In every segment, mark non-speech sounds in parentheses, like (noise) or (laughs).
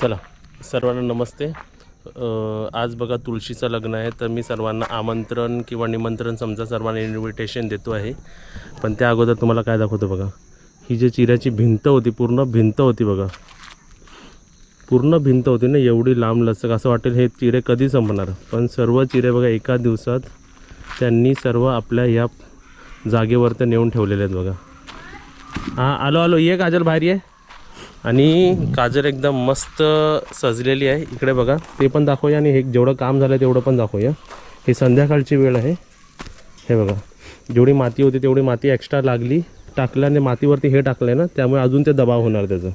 चला सर्वांना नमस्ते. आज बघा तुळशीचं लग्न आहे तर मी सर्वांना आमंत्रण किंवा निमंत्रण समजा सर्वांना इन्व्हिटेशन देतो आहे. पण त्या अगोदर तुम्हाला काय दाखवतो बघा? ही जी चिऱ्याची भिंत होती पूर्ण भिंत होती बघा. पूर्ण भिंत होती ना एवढी लांब लचक. असं वाटेल हे चिरे कधी संपणार? पण सर्व चिरे बघा एका दिवसात त्यांनी सर्व आपल्या या जागेवर ते नेऊन ठेवलेले आहेत बघा. हां आलो आलो. ये काजल बाहेर ये. आणि काजर एकदम मस्त सजलेली आहे. इकडे बघा ते पण दाखवूया आणि हे जेवढं काम झालं तेवढं पण दाखवूया. हे संध्याकाळची वेळ आहे. हे बघा जेवढी माती होती तेवढी माती एक्स्ट्रा लागली. टाकलं आणि मातीवरती हे टाकलं आहे ना त्यामुळे अजून ते दबाव होणार त्याचं.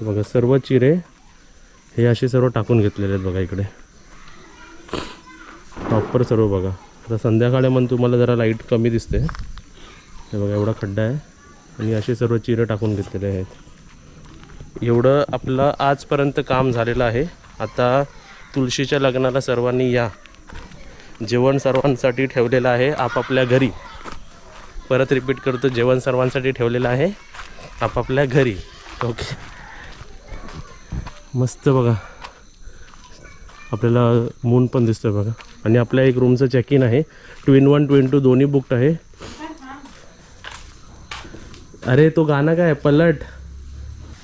बघा सर्व चिरे हे असे सर्व टाकून घेतलेले आहेत बघा इकडे. प्रॉपर सर्व बघा. आता संध्याकाळी म्हणून तुम्हाला जरा लाइट कमी दिसते. हे बघा एवढा खड्डा आहे. आणि असे सर्व चिरे टाकून घेतलेले आहेत. एवढं आपलं आजपर्यंत काम झालेलं आहे. आता तुळशीच्या लग्नाला सर्वांनी या. जेवण सर्वांसाठी ठेवलेलं आहे आपापल्या घरी. परत रिपीट करतो जेवण सर्वांसाठी ठेवलेलं आहे आपापल्या घरी. ओके मस्त बघा. आपल्याला मून पण दिसतोय बघा. आणि आपल्या एक रूमचं चेक इन आहे. ट्विन वन ट्विन टू दोन्ही बुकड आहे. अरे तो गाणं काय? पलट.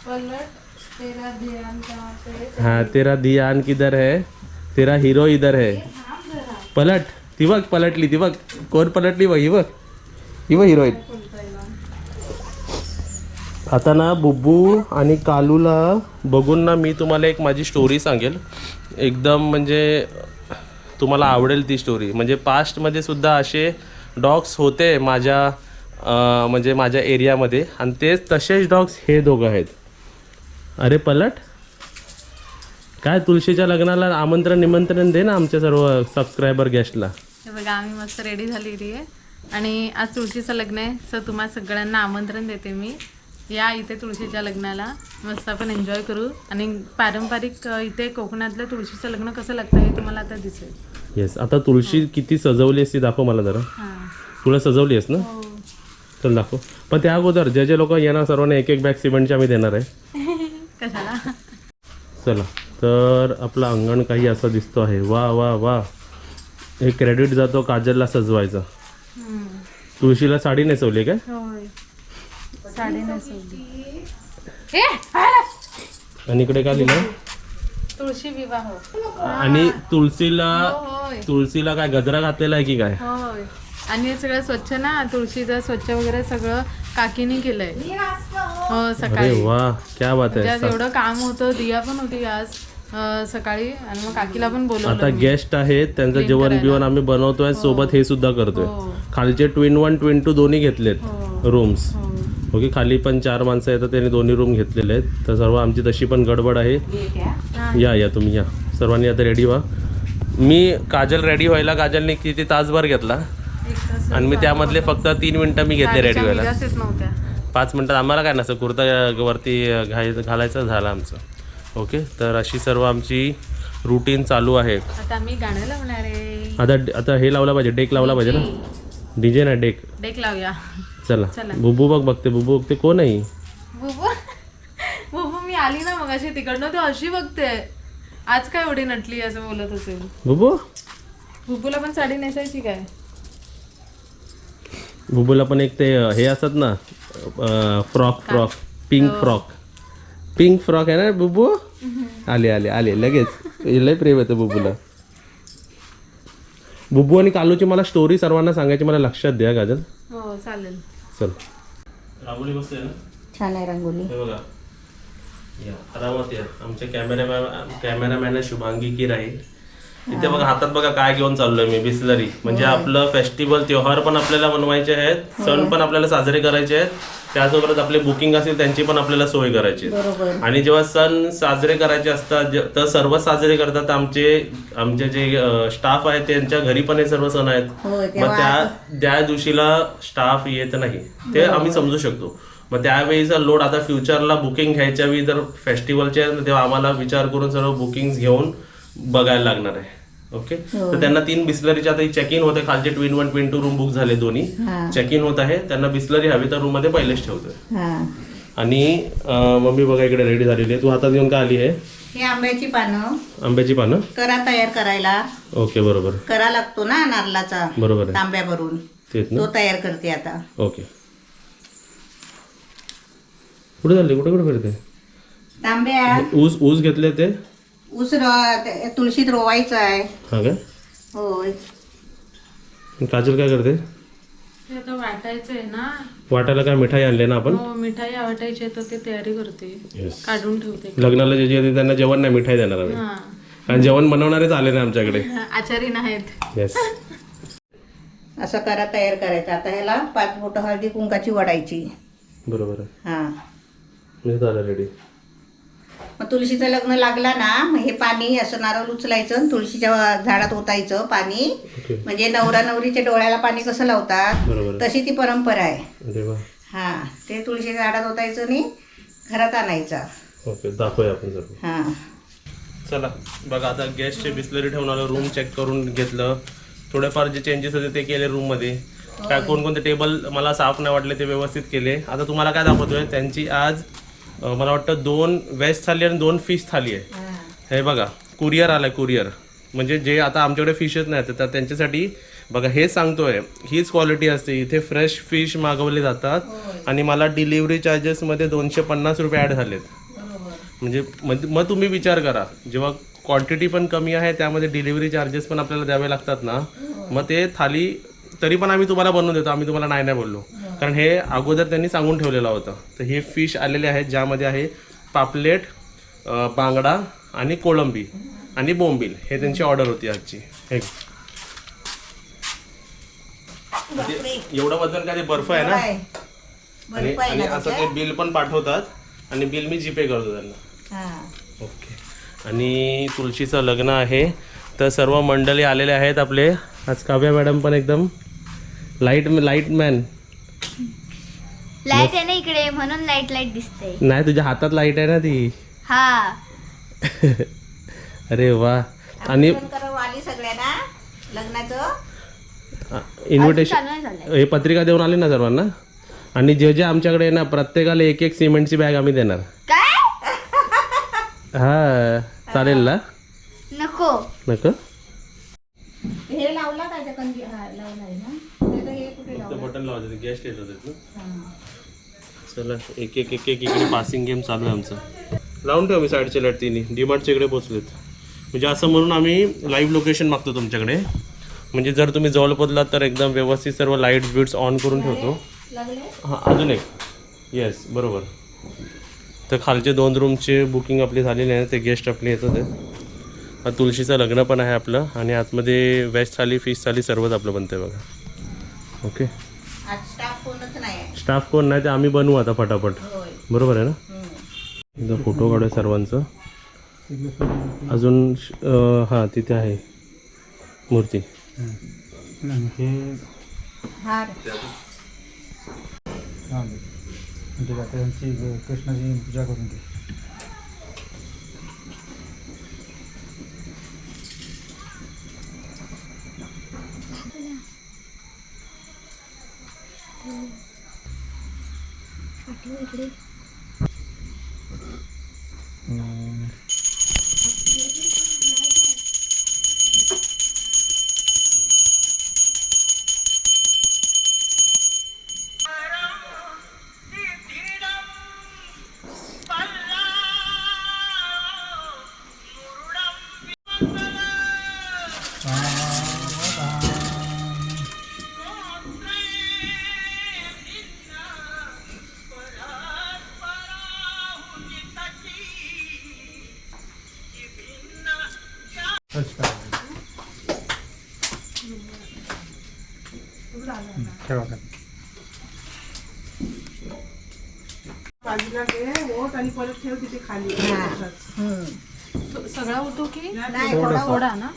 पलट तेरा हाँ तेरा ध्यान किधर है? तेरा हिरो इधर है। पलट ती बघ पलटली ती बघ कोण पलटली बघ ही बघ ही बघ हिरोईन। आता ना बुब्बू आणि कालूला बघून ना मी तुम्हाला एक माझी स्टोरी सांगेल. एकदम म्हणजे तुम्हाला आवडेल ती स्टोरी म्हणजे पास्टमध्ये सुद्धा असे डॉग्स होते माझ्या म्हणजे माझ्या एरियामध्ये आणि तेच तसेच डॉग्स हे दोघं आहेत. अरे पलट. काय तुळशीच्या लग्नाला आमंत्रण निमंत्रण दे ना आमच्या सर्व सबस्क्रायबर गेस्टला हे बघा आम्ही मस्त रेडी झालेली आहे. आणि आज तुळशीचं लग्न आहे सर तुम्हा सगळ्यांना आमंत्रण देते मी. या इथे तुळशीच्या लग्नाला. मस्त आपण एन्जॉय करू. आणि पारंपरिक अ, इथे कोकणातलं तुळशीचं लग्न कसं लागतं हे तुम्हाला आता दिसेल. येस आता तुळशी किती सजवली असती दाखव मला जरा. हां. तुला सजवली आहेस ना? हो. चल दाखव. पण त्या अगोदर जे जे लोक येणार सर्वांना एक एक बॅग सिमेंटची आम्ही देणार आहे. कशाला चला. तर आपलं अंगण काही असं दिसतो आहे. वा वा वा. हे क्रेडिट जातो काजलला सजवायचं. तुळशीला साडी नेसवली काय? होय. साडी नेसवली. ए आणि इकडे काय लिहिलं? तुळशी विवाह. आणि तुळशीला होय. तुळशीला काय गजरा घातलेला आहे की काय? होय. आणि हे सगळं स्वच्छ ना? तुळशीचं स्वच्छ वगैरे सगळं काकीने केलंय. हो सकाळी. वा क्या बात आहे. आज एवढं काम होतं दिया पण होती आज सकाळी आणि मग काकीला पण आता बोलवलं गेस्ट आहेत त्यांचं जेवण बिवण आम्ही बनवतोय सोबत हे सुद्धा करतोय. हो. खालचे ट्विन वन ट्विन टू दोन्ही घेतलेत हो. रूम्स हो. ओके खाली पण चार माणसं येतात त्यांनी दोन्ही रूम घेतलेले आहेत. तर सर्व आमची तशी पण गडबड आहे. या या तुम्ही या. सर्वांनी आता रेडी व्हा. मी काजल रेडी व्हायला काजलने किती तासभर घेतला? आणि मी त्यामधले फक्त तीन मिनटं मी घेतले रेडी व्हायला पाच मिनटात आम्हाला काय नसतं कुर्ता वरती घाय घालायचं झालं आमचं. ओके? तर अशी सर्व आमची रुटीन चालू आहे. आता आता हे लावला पाहिजे डेक लावला पाहिजे ना? डीजे ना डेक? डेक लावूया. चला. चला. बुबू बघ बघते बुबू बघते कोण आहे? बुबू? (laughs) बुबू मी आली ना मग अशी तिकडनं ती अशी बघते. आज काय एवढी नटली असं बोलत असेल? बुबू? बुबूला पण साडी नेसायची काय? बुबूला पण एक ते हे असतात ना frock frock pink frock. Pink frock आहे ना बुबू? आले आले आले लगेच. लय प्रेम येतं बुबूला. बुबू आणि कालूची मला स्टोरी सर्वांना सांगायची मला लक्षात द्या गाजल. हो चालेल. चल. बसते ना? छान आहे रंगोली हे बघा. या आरामात या. आमच्या कॅमेरामॅन कॅमेरामॅन आहे शुभांगी की राहील. इथे बघा हातात बघा काय घेऊन चाललोय मी बिस्लरी. म्हणजे आपलं फेस्टिवल त्योहार पण आपल्याला बनवायचे आहेत सण पण आपल्याला साजरे करायचे आहेत. त्यासोबत आपले बुकिंग असेल त्यांची पण आपल्याला सोय करायची आहे. बरोबर. आणि जेव्हा सण साजरे करायचे असतात जे- तर सर्व साजरे करतात आमचे आमचे जे स्टाफ आहेत त्यांच्या घरी पण हे सर्व सण आहेत. होय मग त्या त्या दिवशीला स्टाफ येत नाही. ते आम्ही समजू शकतो. मग त्यावेळीचा लोड आता फ्युचरला बुकिंग घ्यायच्या वेळी जर फेस्टिवलचे तेव्हा आम्हाला विचार करून सर्व बुकिंग घेऊन बघायला लागणार आहे. ओके तर त्यांना तीन बिस्लरीचे आता चेक इन होते. खालचे twin one twin two room book झाले दोन्ही. हा. चेक इन होत आहे. त्यांना बिस्लरी हवी तर रूममध्ये पहिलेच ठेवतोय. हा. आणि मम्मी बघा इकडे रेडी झालेली आहे. तू हातात घेऊन का आली आहे? ही आंब्याची पानं. आंब्याची पानं? करा तयार करायला. ओके बरोबर. करा लागतो ना नारळाचा बरोबर तांब्या भरून तो तयार करते आता. ओके कुठे चालले? कुठे कुठे फिरते? तांब्या. ऊस ऊस घेतले ते? ऊस रो- ते तुळशीत रोवायचं आहे. हा काय होय. आणि काजल काय करते? ते आता वाटायचं आहे ना. वाटायला काय मिठाई आणले ना आपण? हो मिठाई वाटायची आहे तर ते तयारी करते. येस काढून ठेवते. लग्नाला जे जे येते त्यांना जेवण नाही मिठाई देणार आम्ही. हा. कारण जेवण बनवणारेच आले नाही आमच्याकडे. (laughs) आचारी नाहीत. येस (laughs) असं करा तयार करायचा. आता ह्याला पाच बोट हळदी कुंकाची वडायची. बरोबर आहे. हा. झालं रेडी मग तुळशीचं लग्न लागला ना मग हे पाणी असं नारळ उचलायचं आणि तुळशीच्या झाडात ओतायचं पाणी. ओके. म्हणजे नवरा नवरीच्या डोळ्याला पाणी कसं लावतात? बरोबर. तशी ती परंपरा आहे. अरे वा. हा ते तुळशीच्या झाडात ओतायचं आणि घरात आणायचा. ओके दाखवूया आपण सर्व. हा. चला बघा आता गॅसचे बिस्लरी ठेवून आलं रूम चेक करून घेतलं. थोडेफार जे चेंजेस होते ते केले रूममध्ये काय कोणकोणते टेबल मला साफ नाही वाटले ते व्यवस्थित केले. आता तुम्हाला काय दाखवतोय? त्यांची आज मला वाटतं दोन व्हेज थाली आणि दोन फिश थाली आहे. हे. बघा कुरिअर आलाय कुरिअर. म्हणजे जे आता आमच्याकडे फिशच नाही तर त्यांच्यासाठी बघा हेच सांगतोय हीच क्वालिटी असते. इथे फ्रेश फिश मागवले जातात आणि मला डिलिव्हरी चार्जेसमध्ये दोनशे पन्नास रुपये ॲड झालेत. म्हणजे मग मग तुम्ही विचार करा. जेव्हा क्वांटिटी पण कमी आहे त्यामध्ये डिलिव्हरी चार्जेस पण आपल्याला द्यावे लागतात ना. मग ते थाली तरी पण आम्ही तुम्हाला बनवून देतो. आम्ही तुम्हाला नाही नाही बोललो. कारण हे अगोदर त्यांनी सांगून ठेवलेलं होतं. तर हे फिश आलेले आहेत ज्यामध्ये आहे पापलेट बांगडा आणि कोळंबी आणि बोंबील. हे त्यांची ऑर्डर होती आजची. हे म्हणजे एवढं वजन काय ते बर्फ आहे ना? आणि आणि असं ते बिल पण पाठवतात आणि बिल मी जीपे करतो त्यांना. हा. ओके. आणि तुळशीचं लग्न आहे. तर सर्व मंडळी आलेले आहेत आपले. आज काव्या मॅडम पण एकदम लाइट लाइट मॅन लाइट आहे ना इकडे म्हणून लाइट लाइट दिसते नाही तुझ्या हातात लाइट आहे ना ती? हा. (laughs) अरे वा. आणि वाली सगळ्यांना लग्नाचं. इन्व्हिटेशन हे पत्रिका देऊन आली ना सर्वांना? आणि जे जे आमच्याकडे ना प्रत्येकाला एक एक सिमेंटची बॅग आम्ही देणार. काय? हा चालेल ना? नको. नको? हे लावला काय बटन लावायचं गेस्ट येत होते चला एक एक एक एक इकडे पासिंग गेम चालू आहे आमचं. लावून ठेवा मी साईडचे लाइट तिन्ही डीमार्टच्या इकडे पोचलेत. म्हणजे असं म्हणून आम्ही लाईव्ह लोकेशन मागतो तुमच्याकडे. म्हणजे जर तुम्ही जवळ पोचलात तर एकदम व्यवस्थित सर्व लाईट्स बिट्स ऑन करून ठेवतो. हां अजून एक. येस बरोबर. तर खालचे दोन रूमचे बुकिंग आपली झालेली आहे ते गेस्ट आपले येतात आहेत आता तुळशीचं लग्न पण आहे आपलं. आणि आतमध्ये व्हेज थाली फिश थाली सर्वच आपलं बनतं बघा. ओके स्टाफ कोणच नाही स्टाफ कोण नाही ते आम्ही बनवू आता फटाफट होय. बरोबर आहे ना. एकदा फोटो काढूया सर्वांचं. अजून हां तिथे आहे. मूर्ती. हार. ठीक आहे त्यांची पूजा करून घे ठेवा का हम्म. तो सगळा होतो की? नाही थोडा थोडा ना.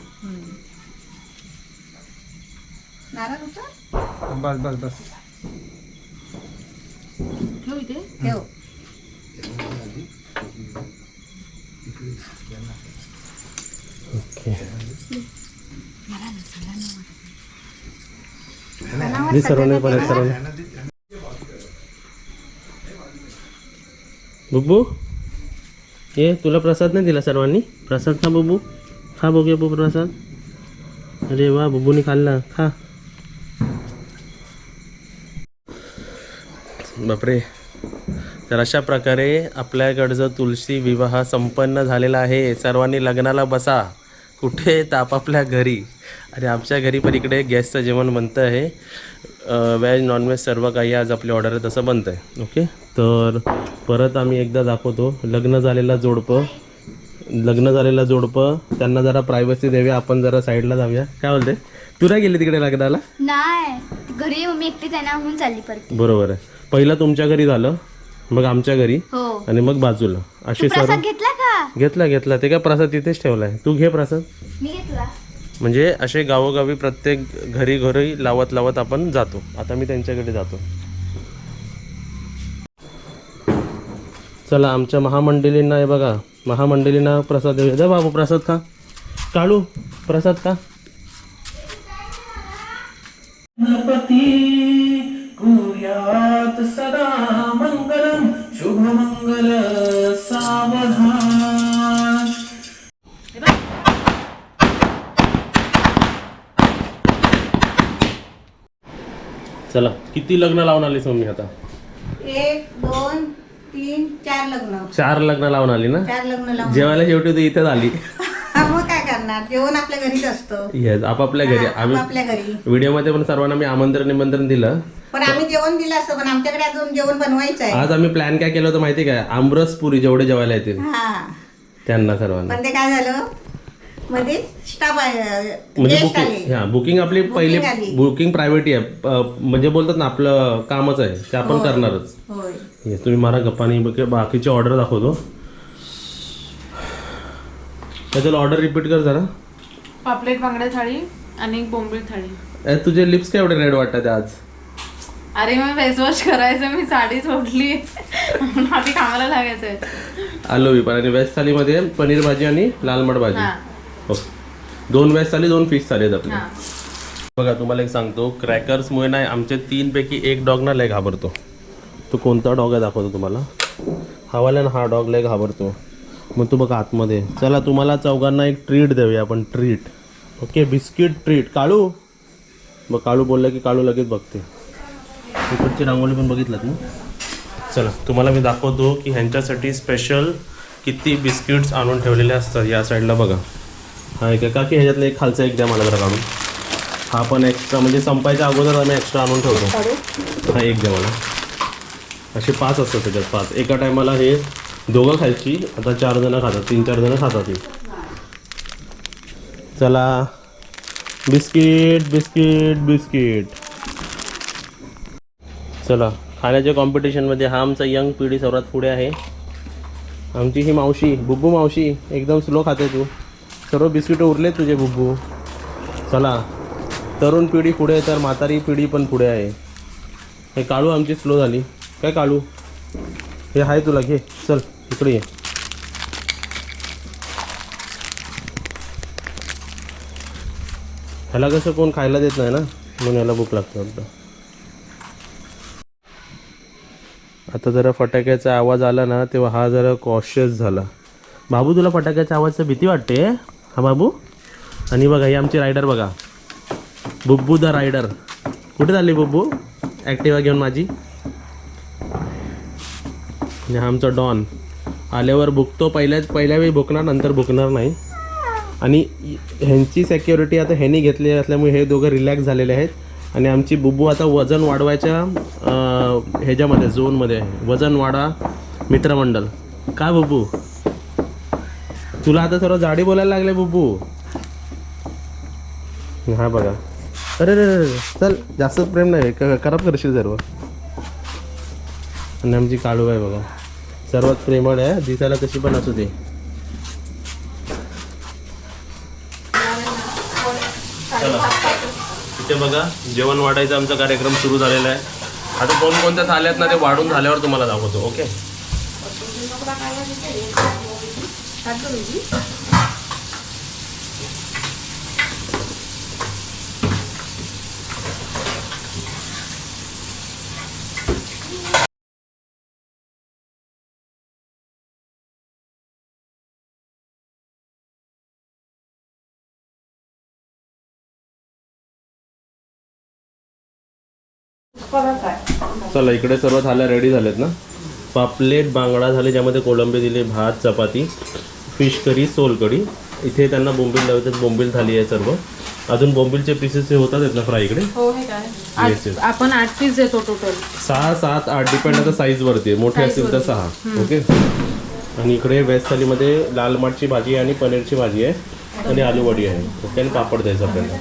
नारळ होतं बस बस बस. ठेव इथे. ठेव. ओके. दे सर्वांनी पण सर्वांनी बुब्बू ये तुला प्रसाद नाही दिला सर्वांनी? प्रसाद खा बबू. खा बघूया बबू प्रसाद. अरे वा बबूनी खाल्ला. खा. बापरे. तर अशा प्रकारे आपल्याकडचं तुलसी विवाह संपन्न झालेला आहे. सर्वांनी लग्नाला बसा. कुठे तर आपापल्या घरी? आणि आमच्या घरी पण इकडे गॅसचं जेवण बनतं आहे. व्हेज नॉनव्हेज सर्व काही आज आपली ऑर्डर आहे तसं बनतं आहे ओके? तर परत आम्ही एकदा दाखवतो. लग्न झालेला जोडपं. लग्न झालेलं जोडपं. त्यांना जरा प्रायव्हसी देऊया आपण जरा साईडला जाऊया. काय बोलते? तू नाही गेली तिकडे लग्नाला? नाही. घरी मम्मी एकटीच आहे ना म्हणून चालली परत. बरोबर आहे. पहिलं तुमच्या घरी झालं मग आमच्या घरी हो. आणि मग बाजूला. अशी सर्व घेतला? का घेतला घेतला. ते काय प्रसाद तिथेच ठेवलाय. तू घे प्रसाद. मी घेतला. म्हणजे असे गावोगावी प्रत्येक घरी घरी लावत लावत आपण जातो. आता मी त्यांच्याकडे जातो. चला आमच्या महामंडळींना हे बघा. महामंडळींना प्रसाद देऊया. जा बाबू प्रसाद खा. काळू प्रसाद खा. सदा मंगलम शुभ चला. किती लग्न लावून आलीस मम्मी आता? एक दोन तीन चार लग्न. चार लग्न लावून आली ना? चार लग्न लावून. जेवायला शेवटी तू इथेच आली (laughs) मग काय करणार? जेवण आपल्या घरीच असतं. येस आपापल्या घरी. आम्ही आपल्या घरी. व्हिडिओमध्ये पण सर्वांना मी आमंत्रण निमंत्रण दिलं. पण आम्ही जेवण दिलं असतं पण आमच्याकडे अजून जेवण बनवायचं आहे आज आम्ही प्लॅन काय केलं होतं माहिती काय आमरस पुरी जेवढे जेवायला येतील. हा. त्यांना सर्वांना. पण ते काय झालं? मध्ये स्टाफ म्हणजे आले. बुकिंग हा बुकिंग आपली पहिली आली. बुकिंग प्रायव्हेट आहे. प- म्हणजे बोलतात ना आपलं कामच आहे ते आपण करणारच. होय. हे तुम्ही मारा गप्पानी बाकीची ऑर्डर दाखवतो. त्याच्याला ऑर्डर रिपीट कर जरा. पापलेट बांगडा थाळी आणि एक बोंबील थाळी. तुझे लिप्स काय एवढे रेड वाटतात आज? अरे मग फेस वॉश करायचं मी साडी सोडली आधी कामाला लागायचंय. आलो मी पण आणि व्हेज थालीमध्ये पनीर भाजी आणि लाल मट भाजी. हा. ओके दोन व्हेज थाली दोन फिश आपल्या हा. बघा तुम्हाला एक सांगतो क्रॅकर्समुळे नाही आमचे तीनपैकी एक डॉग ना लय घाबरतो. तो कोणता डॉग आहे दाखवतो तुम्हाला? हवाला ना हा डॉग लय घाबरतो. मग तू बघा आतमध्ये. चला तुम्हाला चौघांना एक ट्रीट देऊया आपण treat okay biscuit treat Kalu? मग काळू बोललं की काळू लगेच बघते. इकडची रांगोळी पण बघितलात ना? चला तुम्हाला मी दाखवतो की ह्यांच्यासाठी स्पेशल किती बिस्किट्स आणून ठेवलेले असतात या साईडला बघा. हा एक आहे का की ह्याच्यातलं एक खालचा एक द्या मला जरा काढून. हा पण एक्स्ट्रा म्हणजे संपायच्या अगोदर आम्ही एक्स्ट्रा आणून ठेवतो. हा एक द्या मला असे पाच असतात त्याच्यात पाच. एका टायमाला हे दोघं खायची आता चार जणं खातात तीन चार जणं खातात ही. चला. Biscuit biscuit biscuit. चला. खाण्याच्या कॉम्पिटिशनमध्ये हा आमचा यंग पिढी सर्वात पुढे आहे. आमची ही मावशी बुब्बू मावशी एकदम स्लो खाते तू. सर्व बिस्किट उरले तुझे बुब्बू. चला. तरुण पिढी पुढे तर म्हातारी पिढी पण पुढे आहे. हे काळू आमची स्लो झाली. काय काळू? हे आहे तुला घे. चल इकडे ये. ह्याला कसं कोण खायला देत नाही ना? म्हणून याला भूक लागते वाटतं आता जरा फटाक्याचा आवाज आला ना तेव्हा हा जरा कॉशियस झाला. बाबू तुला फटाक्याच्या आवाजचं भीती वाटते? हा बाबू? आणि बघा ही आमची रायडर बघा. बुब्बू द रायडर कुठे चालली बुब्बू? ॲक्टिवा घेऊन माझी. आणि हा आमचा डॉन आल्यावर बुकतो पहिल्या पहिल्या वेळी भुकणार नंतर भुकणार नाही. आणि ह्यांची सेक्युरिटी आता ह्यांनी घेतली असल्यामुळे हे दोघं रिलॅक्स झालेले आहेत. आणि आमची बुब्बू आता वजन वाढवायच्या ह्याच्यामध्ये झोनमध्ये आहे. वजन वाढा मित्रमंडळ का बुब्बू? तुला आता सर्व जाडी बोलायला लागले बुबू हा बघा. अरे रे चल जास्त प्रेम नाही खराब करशील सर्व. आणि आमची काळू आहे बघा. सर्वात प्रेमळ आहे दिसायला कशी पण असू दे. इथे बघा जेवण वाढायचा आमचा कार्यक्रम सुरू झालेला आहे. आता कोणकोणत्या थाल्यात ना ते वाढून झाल्यावर तुम्हाला दाखवतो ओके? తగ్గరుంది चला इकडे सर्व झाल्या रेडी झालेत ना? पापलेट बांगडा झाले ज्यामध्ये कोळंबी दिली भात चपाती. फिश करी सोलकढी इथे त्यांना बोंबील लावतात बोंबील थाली आहे सर्व. अजून बोंबीलचे पीसेस हे होतात आहेत ना फ्राय इकडे हो हे काय? Yes, आठ yes. आपण आठ पीस देतो टोटल सहा सात आठ डिपेंड आता साईज वरती आहे. मोठे असतील तर सहा. ओके आणि इकडे व्हेज थालीमध्ये लाल माठची भाजी आहे आणि पनीरची भाजी आहे. आणि आलू वडी आहे. ओके? आणि पापड द्यायचा आपल्याला.